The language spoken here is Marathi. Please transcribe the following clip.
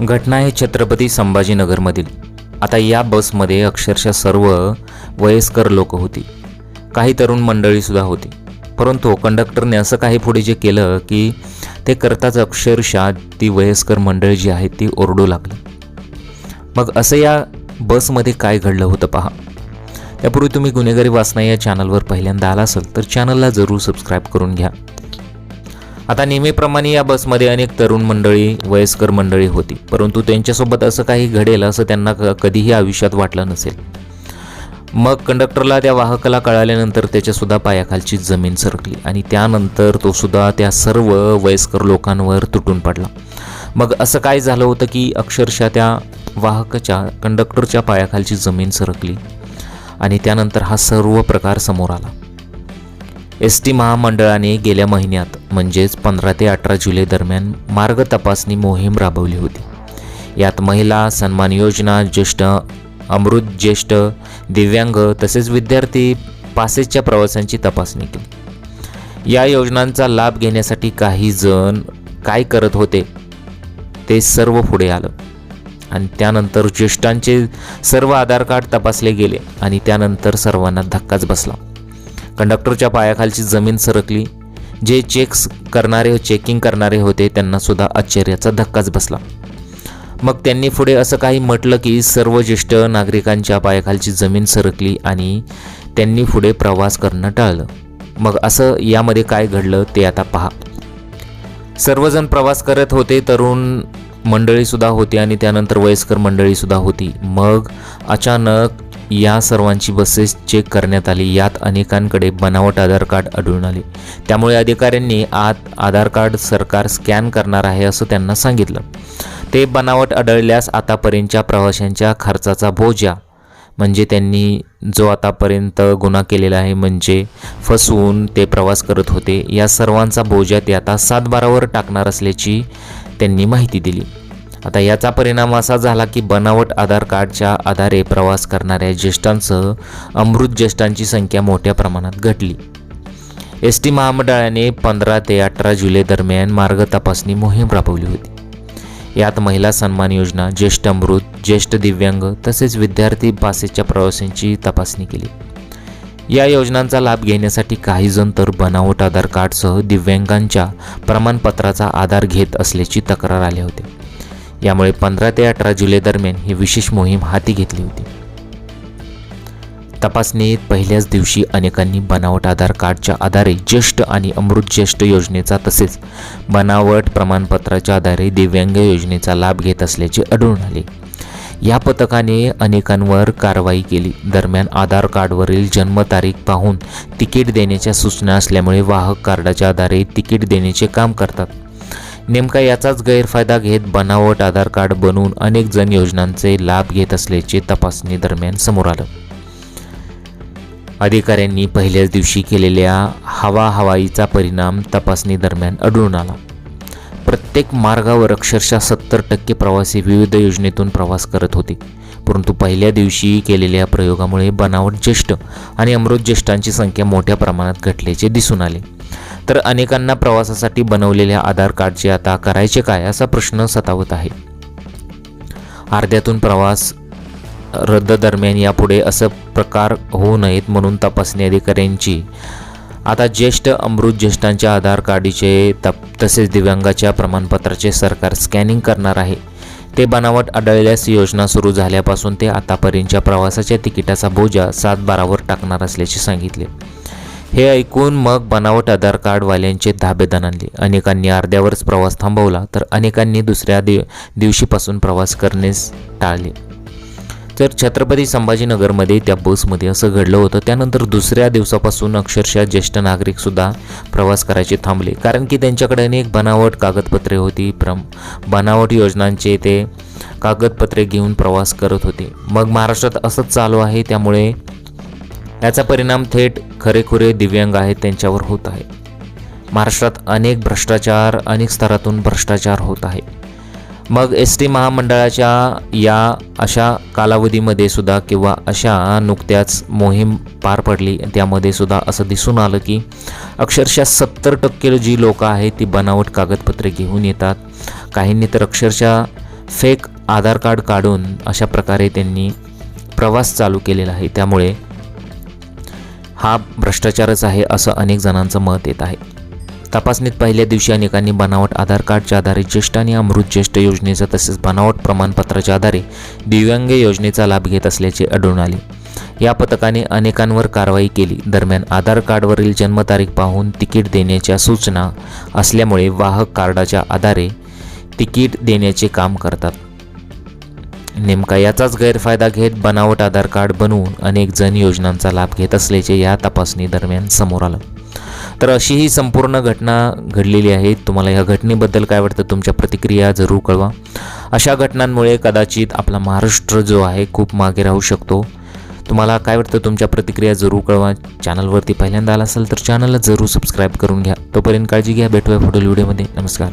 घटना आहे छत्रपती संभाजीनगरमधील. आता या बसमध्ये अक्षरशः सर्व वयस्कर लोक होती. काही तरुण मंडळीसुद्धा होती. परंतु कंडक्टरने असं काही पुढे जे केलं की ते करताच अक्षरशः ती वयस्कर मंडळी जी आहेत ती ओरडू लागली. मग असं या बसमध्ये काय घडलं होतं पहा. त्यापूर्वी तुम्ही गुन्हेगारी वाचना या चॅनलवर पहिल्यांदा आला असाल तर चॅनलला जरूर सबस्क्राईब करून घ्या. आता नेहमीप्रमाणे या बसमध्ये अनेक तरुण मंडळी वयस्कर मंडळी होती. परंतु त्यांच्यासोबत असं काही घडेल असं त्यांना क- कधीही आयुष्यात वाटलं नसेल. मग कंडक्टरला त्या वाहकाला कळाल्यानंतर त्याच्यासुद्धा पायाखालची जमीन सरकली आणि त्यानंतर तो सुद्धा त्या सर्व वयस्कर लोकांवर तुटून पडला. मग असं काय झालं होतं की अक्षरशः त्या वाहकाच्या कंडक्टरच्या पायाखालची जमीन सरकली आणि त्यानंतर हा सर्व प्रकार समोर आला. एस टी महामंडळाने गेल्या महिन्यात म्हणजेच पंधरा ते अठरा जुलै दरम्यान मार्ग तपासणी मोहीम राबवली होती. यात महिला सन्मान योजना ज्येष्ठ अमृत ज्येष्ठ दिव्यांग तसेच विद्यार्थी पासेसच्या प्रवासांची तपासणी केली. या योजनांचा लाभ घेण्यासाठी काही जण काय करत होते ते सर्व पुढे आलं. आणि त्यानंतर ज्येष्ठांचे सर्व आधार कार्ड तपासले गेले आणि त्यानंतर सर्वांना धक्काच बसला. कंडक्टरच्या पायाखालची जमीन सरकली. जे चेक्स करणारे चेकिंग करणारे होते त्यांनासुद्धा आश्चर्याचा धक्काच बसला. मग त्यांनी पुढे असं काही म्हटलं की सर्व ज्येष्ठ नागरिकांच्या पायाखालची जमीन सरकली आणि त्यांनी पुढे प्रवास करणं टाळलं. मग असं यामध्ये काय घडलं ते आता पहा. सर्वजण प्रवास करत होते तरुण मंडळीसुद्धा होती आणि त्यानंतर वयस्कर मंडळीसुद्धा होती. मग अचानक या सर्वांची बसेस चेक करण्यात आली. यात अनेकांकडे बनावट आधार कार्ड आढळून आले. त्यामुळे अधिकाऱ्यांनी आत आधार कार्ड सरकार स्कॅन करणार आहे असं त्यांना सांगितलं. ते बनावट आढळल्यास आतापर्यंतच्या प्रवाशांच्या खर्चाचा बोजा म्हणजे त्यांनी जो आतापर्यंत गुन्हा केलेला आहे म्हणजे फसवून ते प्रवास करत होते या सर्वांचा बोजा ते आता सातबारावर टाकणार असल्याची त्यांनी माहिती दिली. आता याचा परिणाम असा झाला की बनावट आधार कार्डच्या आधारे प्रवास करणाऱ्या ज्येष्ठांसह अमृत ज्येष्ठांची संख्या मोठ्या प्रमाणात घटली. एस टी महामंडळाने पंधरा ते अठरा जुलै दरम्यान मार्ग तपासणी मोहीम राबवली होती. यात महिला सन्मान योजना ज्येष्ठ अमृत ज्येष्ठ दिव्यांग तसेच विद्यार्थी पासेसच्या प्रवाशांची तपासणी केली. या योजनांचा लाभ घेण्यासाठी काही जण तर बनावट आधार कार्डसह दिव्यांगांच्या प्रमाणपत्राचा आधार घेत असल्याची तक्रार आली होती यामुळे पंधरा ते अठरा जुलै दरम्यान ही विशेष मोहीम हाती घेतली होती. तपासणीत पहिल्याच दिवशी अनेकांनी बनावट आधार कार्डच्या आधारे ज्येष्ठ आणि अमृत ज्येष्ठ योजनेचा तसेच बनावट प्रमाणपत्राच्या आधारे दिव्यांग योजनेचा लाभ घेत असल्याचे आढळून आले. या पथकाने अनेकांवर कारवाई केली. दरम्यान आधार कार्डवरील जन्मतारीख पाहून तिकीट देण्याच्या सूचना असल्यामुळे वाहक कार्डाच्या आधारे तिकीट देण्याचे काम करतात. नेमका याचाच गैरफायदा घेत बनावट आधार कार्ड बनवून अनेक जण योजनांचे लाभ घेत असल्याचे तपासणी दरम्यान समोर आलं. अधिकाऱ्यांनी पहिल्याच दिवशी केलेल्या हवा हवाईचा परिणाम तपासणी दरम्यान आढळून आला. प्रत्येक मार्गावर अक्षरशः सत्तर टक्के प्रवासी विविध योजनेतून प्रवास करत होते परंतु पहिल्या दिवशी केलेल्या प्रयोगामुळे बनावट ज्येष्ठ आणि अमृत ज्येष्ठांची संख्या मोठ्या प्रमाणात घटल्याचे दिसून आले. तर अनेकांना प्रवासासाठी बनवलेल्या आधार कार्डचे आता करायचे काय असा प्रश्न सतावत आहे. अर्ध्यातून प्रवास रद्द दरम्यान यापुढे असं प्रकार होऊ नयेत म्हणून तपासणी अधिकाऱ्यांची आता ज्येष्ठ अमृत ज्येष्ठांच्या आधार कार्डीचे तप तसेच दिव्यांगाच्या प्रमाणपत्राचे सरकार स्कॅनिंग करणार आहे. ते बनावट आढळल्यास योजना सुरू झाल्यापासून ते आतापर्यंतच्या प्रवासाच्या तिकिटाचा बोजा सात बारावर टाकणार असल्याचे सांगितले. हे ऐकून मग बनावट आधार कार्डवाल्यांचे धाबे दणाणले. अनेकांनी अर्ध्यावरच प्रवास थांबवला तर अनेकांनी दुसऱ्या दिव दिवशीपासून प्रवास करणेच टाळले. तर छत्रपती संभाजीनगरमध्ये त्या बसमध्ये असं घडलं होतं. त्यानंतर दुसऱ्या दिवसापासून अक्षरशः ज्येष्ठ नागरिकसुद्धा प्रवास करायचे थांबले. कारण की त्यांच्याकडे अनेक बनावट कागदपत्रे होती. प्रम बनावट योजनांचे ते कागदपत्रे घेऊन प्रवास करत होते. मग महाराष्ट्रात असंच चालू आहे. त्यामुळे याचा परिणाम थेट खरेखुरे दिव्यांग आहेत त्यांच्यावर होत आहे. महाराष्ट्रात अनेक भ्रष्टाचार अनेक स्तरातून भ्रष्टाचार होत आहे. मग एस टी महामंडळाच्या या अशा कालावधीमध्ये सुद्धा किंवा अशा नुकत्याच मोहीम पार पडली त्यामध्ये सुद्धा असं दिसून आलं की अक्षरशः सत्तर टक्के जी लोकं आहेत ती बनावट कागदपत्रे घेऊन येतात. काहींनी तर अक्षरशः फेक आधार कार्ड काढून अशा प्रकारे त्यांनी प्रवास चालू केलेला आहे. त्यामुळे हा भ्रष्टाचारच आहे असं अनेक जणांचं मत येत आहे. तपासणीत पहिल्या दिवशी अनेकांनी बनावट आधार कार्डच्या आधारे ज्येष्ठ आणि अमृत ज्येष्ठ योजनेचा तसेच बनावट प्रमाणपत्राच्या आधारे दिव्यांग योजनेचा लाभ घेत असल्याचे आढळून आले. या पथकाने अनेकांवर कारवाई केली. दरम्यान आधार कार्डवरील जन्मतारीख पाहून तिकीट देण्याच्या सूचना असल्यामुळे वाहक कार्डाच्या आधारे तिकीट देण्याचे काम करतात. नेमका याचाच गैरफायदा घेत बनावट आधार कार्ड बनवून अनेक जण योजनांचा लाभ घेत असल्याचे या तपासणी दरम्यान समोर आलं. तर अशी ही संपूर्ण घटना घडलेली आहे. तुम्हाला ह्या घटनेबद्दल काय वाटतं तुमच्या प्रतिक्रिया जरूर कळवा. अशा घटनांमुळे कदाचित आपला महाराष्ट्र जो आहे खूप मागे राहू शकतो. तुम्हाला काय वाटतं तुमच्या प्रतिक्रिया जरूर कळवा. चॅनलवरती पहिल्यांदा आला असेल तर चॅनलला जरूर सबस्क्राईब करून घ्या. तोपर्यंत काळजी घ्या. भेटूया पुढील व्हिडिओमध्ये. नमस्कार.